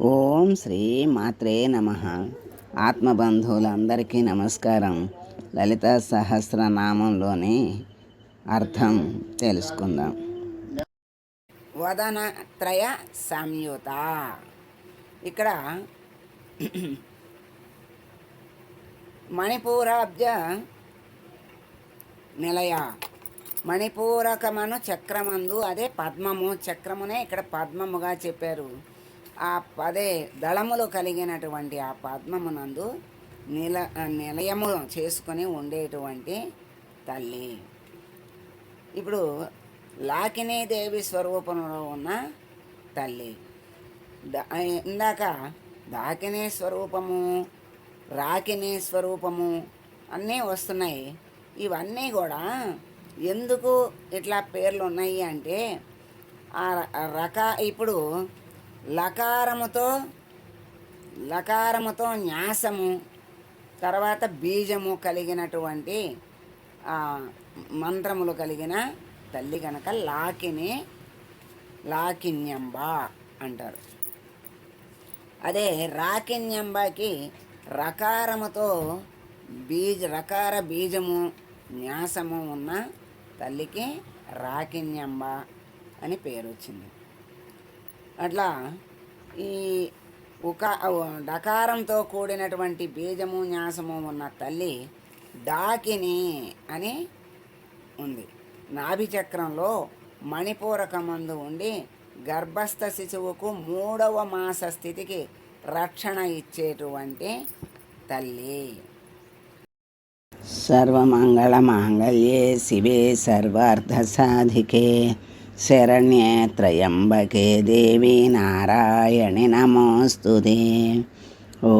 ఓం శ్రీ మాత్రే నమ. ఆత్మబంధువులందరికీ నమస్కారం. లలిత సహస్రనామంలోని అర్థం తెలుసుకుందాం. వదనత్రయ సంయుత. ఇక్కడ మణిపూరాబ్జ నిలయ. మణిపూరకమను చక్రమందు అదే పద్మము. చక్రమునే ఇక్కడ పద్మముగా చెప్పారు. ఆ పదే దళములు కలిగినటువంటి ఆ పద్మమునందు నిల నిలయము చేసుకొని ఉండేటువంటి తల్లి. ఇప్పుడు లాకినీ దేవి స్వరూపంలో ఉన్న తల్లి. ఇందాక దాకినీ స్వరూపము రాకినీ స్వరూపము అన్నీ వస్తున్నాయి. ఇవన్నీ కూడా ఎందుకు ఇట్లా పేర్లు ఉన్నాయి అంటే ఆ ర- ఆ రక ఇప్పుడు లకారముతో లకారముతో న్యాసము తర్వాత బీజము కలిగినటువంటి మంత్రములు కలిగిన తల్లి కనుక లాకిని లాకిన్యంబ అంటారు. అదే రాకిన్యంబకి రకారముతో బీజ రకార బీజము న్యాసము ఉన్న తల్లికి రాకిన్యంబ అని పేరు వచ్చింది అట్లా ఈ ఉక డకారంతో కూడినటువంటి బీజము న్యాసము ఉన్న తల్లి డాకిని అని ఉంది. నాభిచక్రంలో మణిపూరకమందు ఉండి గర్భస్థ శిశువుకు మూడవ మాస స్థితికి రక్షణ ఇచ్చేటువంటి తల్లి. సర్వమంగళ మాంగళ్యే శివే సర్వార్థ సాధికే. శరణ్యే త్రయంబకే దేవి నారాయణి నమోస్తుతే ఓ